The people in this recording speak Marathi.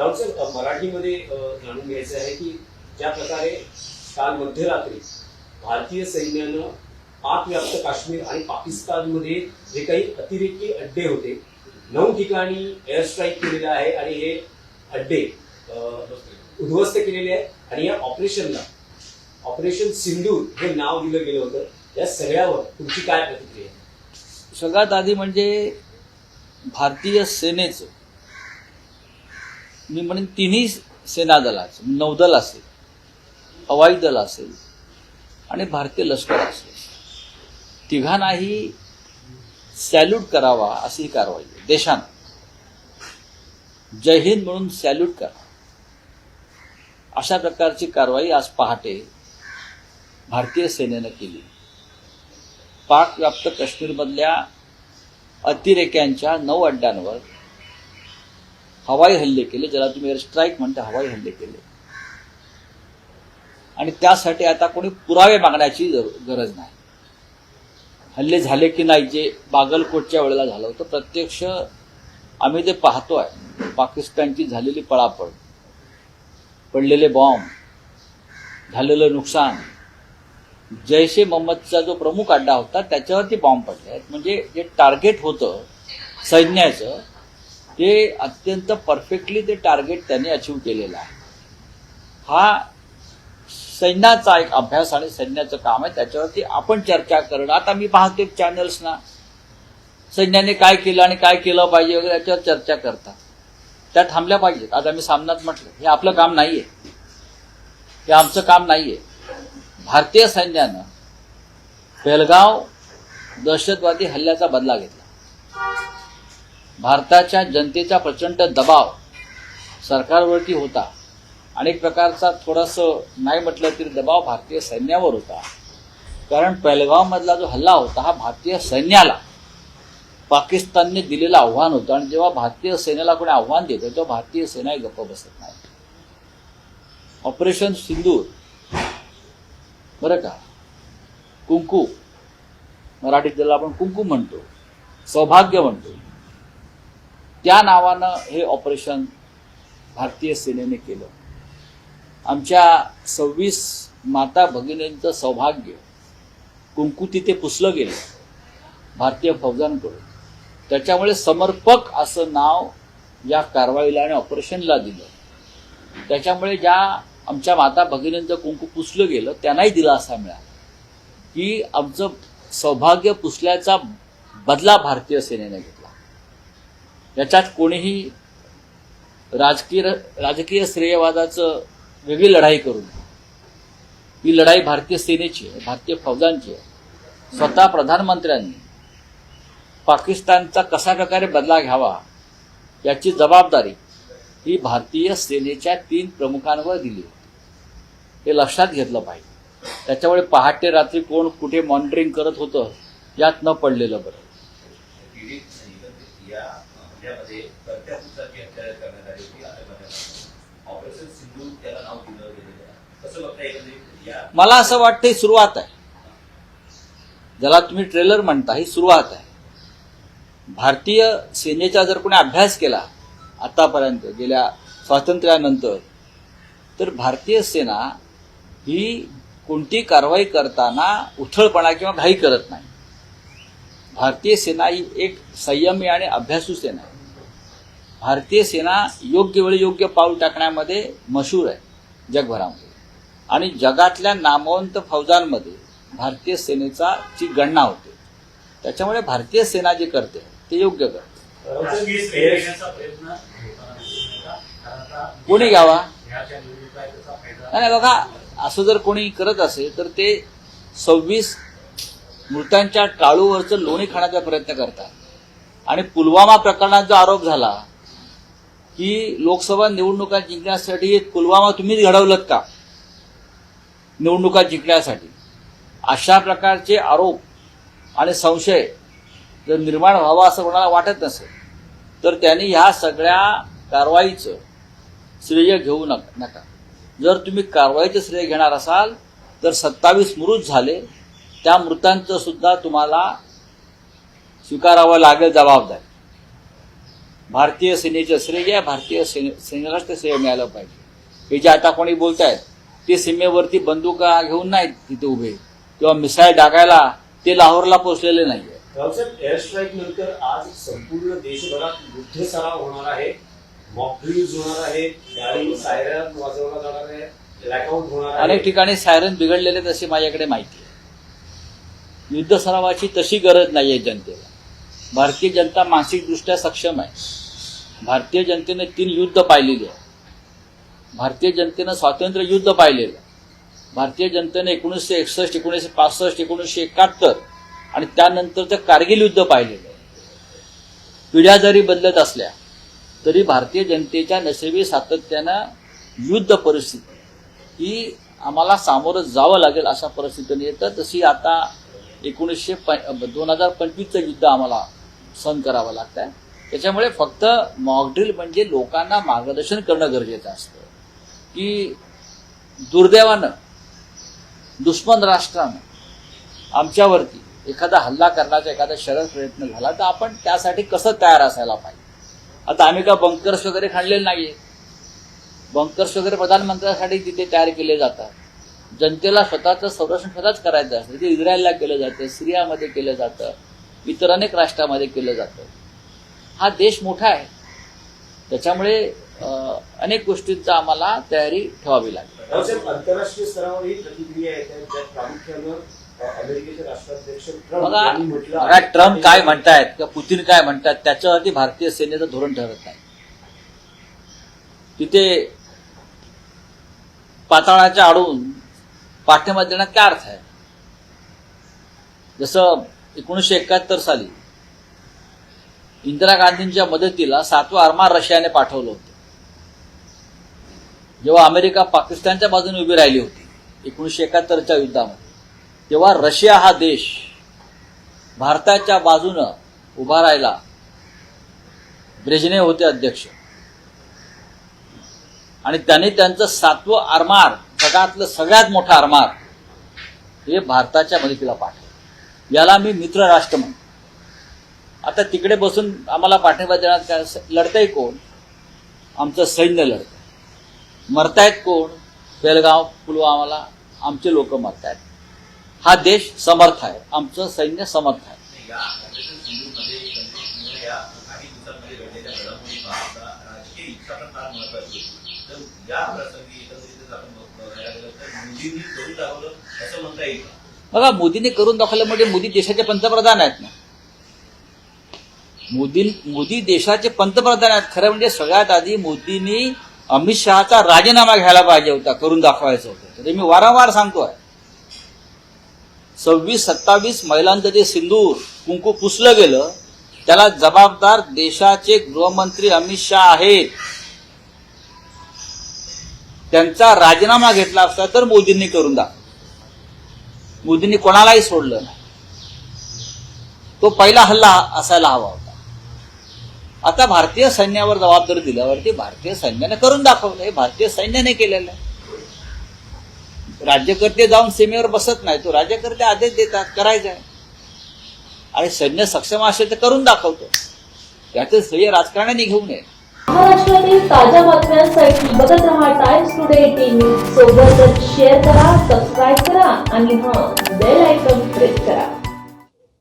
राऊत सर मराठीमध्ये जाणून घ्यायचं आहे की ज्या प्रकारे काल मध्यरात्री भारतीय सैन्यानं पाकव्याप्त काश्मीर आणि पाकिस्तानमध्ये जे काही अतिरेकी अड्डे होते नऊ ठिकाणी एअर स्ट्राईक केलेले आहे आणि हे अड्डे उद्ध्वस्त केलेले आहेत आणि या ऑपरेशनला ऑपरेशन सिंधूर हे नाव दिलं गेलं होतं या सगळ्यावर तुमची काय प्रतिक्रिया आहे? सगळ्यात आधी म्हणजे भारतीय सेनेचं मी म्हणेन तिन्ही सेना दलाचं नौदल असेल हवाई दल असेल आणि भारतीय लष्कर असेल. तिघांनाही सॅल्यूट करावा अशी कारवाई आहे. देशानं. जय हिंद म्हणून सॅल्यूट करा. अशा प्रकारची कारवाई आज पहाटे भारतीय सेनेनं केली. पाक व्याप्त काश्मीरमधल्या अतिरेक्यांच्या नऊ अड्ड्यांवर हवाई हल्ले केले ज्याला तुम्ही एअर स्ट्राईक म्हणता हवाई हल्ले केले. आणि त्यासाठी आता कोणी पुरावे मागण्याची गरज नाही. हल्ले झाले की नाही जे बागलकोटच्या वेळेला झालं होतं प्रत्यक्ष आम्ही ते पाहतोय पाकिस्तानची झालेली पळापळ पडलेले बॉम्ब झालेलं नुकसान जैश ए मोहम्मदचा जो प्रमुख अड्डा होता त्याच्यावरती बॉम्ब पडले आहेत. म्हणजे जे टार्गेट होतं सैन्याचं ते अत्यंत परफेक्टली ते टार्गेट त्यांनी अचीव केलेलं आहे. हा सैन्याचा एक अभ्यास आणि सैन्याचं काम आहे त्याच्यावरती आपण चर्चा करणं. आता मी पाहतो चॅनल्सना सैन्याने काय केलं आणि काय केलं पाहिजे वगैरे याच्यावर चर्चा करतात. त्या थांबल्या पाहिजेत. आता मी सामनात म्हटलं हे आपलं काम नाहीये. हे आमचं काम नाहीये. भारतीय सैन्यानं बेलगाव दहशतवादी हल्ल्याचा बदला घेतला. भारताच्या जनतेचा प्रचंड दबाव सरकारवरती होता. अनेक प्रकारचा थोडंसं नाही म्हटलं तरी दबाव भारतीय सैन्यावर होता. कारण पहलगावमधला जो हल्ला होता हा भारतीय सैन्याला पाकिस्तानने दिलेलं आव्हान होतं. आणि जेव्हा भारतीय सैन्याला कोणी आव्हान देतं तेव्हा भारतीय सेना गप्प बसत नाही. ऑपरेशन सिंदूर. बरं का? कुंकू. मराठीत त्याला आपण कुंकू म्हणतो. सौभाग्य म्हणतो. त्या नावानं हे ऑपरेशन भारतीय सेनेने केलं. आमच्या सव्वीस माता भगिनींचं सौभाग्य कुंकू तिथे पुसलं गेलं भारतीय फौजांकडून. त्याच्यामुळे समर्पक असं नाव या कारवाईला आणि ऑपरेशनला दिलं. त्याच्यामुळे ज्या आमच्या माता भगिनींचं कुंकू पुसलं गेलं त्यांनाही दिलासा मिळाला. की आमचं सौभाग्य पुसल्याचा बदला भारतीय सेनेने घेतला. याच्यात कोणीही राजकीय राजकीय श्रेयवादाचं वेगळी लढाई करू नये ही लढाई भारतीय सेनेची आहे भारतीय फौजांची आहे. स्वतः प्रधानमंत्र्यांनी पाकिस्तानचा कशा प्रकारे बदला घ्यावा याची जबाबदारी ही भारतीय सेनेच्या तीन प्रमुखांवर दिली होती. हे लक्षात घेतलं पाहिजे. त्याच्यामुळे पहाटे रात्री कोण कुठे मॉनिटरिंग करत होतं यात न पडलेलं बरं. या हल्ल्यामध्ये करत्या पुरुषाची हत्या करण्यात आली होती. आतंकवाद्यांना ऑपरेशन सिंधू त्याला नाव दिलं गेलेलं आहे. कसं बघता एकंदरीत? मला असं वाटतं ही सुरुवात आहे. ज्याला तुम्ही ट्रेलर म्हणता ही सुरुवात आहे. भारतीय सेनेचा जर कोणी अभ्यास केला आतापर्यंत गेल्या स्वातंत्र्यानंतर तर भारतीय सेना ही कोणती कारवाई करताना उथळपणा किंवा घाई करत नाही. भारतीय सेना ही एक संयमी आणि अभ्यासू सेना आहे. भारतीय सेना योग्य वेळी योग्य पाऊल टाकण्यामध्ये मशहूर आहे जगभरामध्ये. आणि जगातल्या नामवंत फौजांमध्ये भारतीय सेनेचा ची गणना होते. त्याच्यामुळे भारतीय सेना जे करते ते योग्य करते. कोणी घ्यावा? नाही नाही, बघा असं जर कोणी करत असेल तर ते सव्वीस मृतांच्या टाळूवरचं लोणी खाण्याचा प्रयत्न करतात. आणि पुलवामा प्रकरणात जो आरोप झाला की लोकसभा निवडणुका जिंकण्यासाठी पुलवामा तुम्हीच घडवलत का? निवडणुका जिंकण्यासाठी. अशा प्रकारचे आरोप आणि संशय जर निर्माण व्हावा असं कोणाला वाटत नसेल तर त्यांनी ह्या सगळ्या कारवाईचं श्रेय घेऊ नका नका. जर तुम्ही कारवाईचं श्रेय घेणार असाल तर सत्तावीस मृत झाले त्या मृतांचं सुद्धा तुम्हाला स्वीकारावं लागेल जबाबदारी. भारतीय सेनेचं श्रेय आहे भारतीय सेने ते श्रेय मिळालं पाहिजे. हे जे आता कोणी बोलतायत ते सीमेवरती बंदुका घेऊन नाहीत तिथे उभे. किंवा मिसाईल टाकायला ते लाहोरला पोचलेले नाहीये. रावसाहेब एअर स्ट्राईक नंतर आज संपूर्ण देशभरात युद्ध सराव होणार आहे मॉक ड्रिल्स होणार आहे गाडी सायरन वाजवला जाणार आहे ब्लॅकआउट होणार आहे. अनेक ठिकाणी सायरन बिघडलेले तशी माझ्याकडे माहिती आहे. युद्ध सरावाची तशी गरज नाही आहे जनतेला. भारतीय जनता मानसिकदृष्ट्या सक्षम आहे. भारतीय जनतेने तीन युद्ध पाहिलेली आहे भारतीय जनतेनं स्वातंत्र्य युद्ध पाहिलेलं आहे. भारतीय जनतेने एकोणीसशे एकसष्ट एकोणीसशे पासष्ट एकोणीसशे एकाहत्तर आणि त्यानंतरचं कारगिल युद्ध पाहिलेलं आहे. पिढ्या जरी बदलत असल्या तरी भारतीय जनतेच्या नशिबी सातत्यानं युद्ध परिस्थिती ही आम्हाला सामोरं जावं लागेल अशा परिस्थितीने येतं. तशी आता एकोणीसशे प दोन हजार पंचवीसचं युद्ध आम्हाला सहन करावं लागतं आहे त्याच्यामुळे फक्त मॉकड्रिल म्हणजे लोकांना मार्गदर्शन करणं गरजेचं असतं. की दुर्दैवानं दुश्मन राष्ट्रानं आमच्यावरती एखादा हल्ला करण्याचा एखादा शरद प्रयत्न झाला तर आपण त्यासाठी कसं तयार असायला पाहिजे? आता आम्ही का बंकर्स वगैरे खाणलेले नाहीये. बंकर्स वगैरे प्रधानमंत्र्यांसाठी तिथे तयार केले जातात. जनतेला स्वतःचं संरक्षण स्वतःच करायचं असतं. ते इस्रायलला केलं जातं सिरियामध्ये केलं जातं इतर अनेक राष्ट्रामध्ये केलं जातं. हा देश मोठा आहे. त्याच्यामुळे अनेक गोष्टींचा आम्हाला तयारी ठेवावी लागेल आंतरराष्ट्रीय स्तरावरही प्रतिक्रिया बघा ट्रम्प काय म्हणतायत किंवा पुतीन काय म्हणतात त्याच्यावरती भारतीय सेनेचं धोरण ठरत नाही तिथे पाताळाच्या आडून पाठिंबा देण्यात काय अर्थ आहे? जसं एकोणीसशे एकाहत्तर साली इंदिरा गांधींच्या मदतीला सातवा आरमार रशियाने पाठवलं होतं. जेव्हा अमेरिका पाकिस्तानच्या बाजूने उभी राहिली होती एकोणीसशे एकाहत्तरच्या युद्धामध्ये. तेव्हा रशिया हा देश भारताच्या बाजूनं उभा राहिला. ब्रेजने होते अध्यक्ष. आणि त्यांनी त्यांचं सातवं आरमार जगातलं सगळ्यात मोठं आरमार हे भारताच्या मदतीला पाठवलं. याला मी मित्र राष्ट्र म्हणतो. आता तिकडे बसून आम्हाला पाठिंबा देण्यात काय लढतंय कोण? आमचं सैन्य लढतंय. मरतायत कोण? बेलगाव पुलवामाला आमचे लोक मरतायत. हा देश समर्थ आहे. आमचं सैन्य समर्थ आहे. का? बघा मोदीने करून दाखवलं म्हणजे मोदी देशाचे पंतप्रधान आहेत ना. मोदी मोदी देशाचे पंतप्रधान आहेत. खरं म्हणजे सगळ्यात आधी मोदींनी अमित शहाचा राजीनामा घ्यायला पाहिजे होता करून दाखवायचं होतं. ते मी वारंवार सांगतोय सव्वीस सत्तावीस महिलांचं जे सिंदूर कुंकू पुसलं गेलं त्याला जबाबदार देशाचे गृहमंत्री अमित शहा आहेत. त्यांचा राजीनामा घेतला असता तर मोदींनी करून दाखवलं. मोदींनी कोणालाही सोडलं नाही. तो पहिला हल्ला असायला हवा होता. आता भारतीय सैन्यावर जबाबदारी दिल्यावरती भारतीय सैन्याने करून दाखवलं. हे भारतीय सैन्याने केलेलं आहे. राज्यकर्ते जाऊन सीमेवर बसत नाही तो राज्यकर्ते आदेश देतात करायचं आहे आणि सैन्य सक्षम असेल तर करून दाखवतो. याचं श्रेय राजकारण्याने घेऊ नये. महाराष्ट्रातील ताज्या बातम्यांसाठी बघत रहा टाइम्स टुडे टीव्ही सोबतच शेअर करा सबस्क्राईब करा आणि हा बेल आयकॉन प्रेस करा.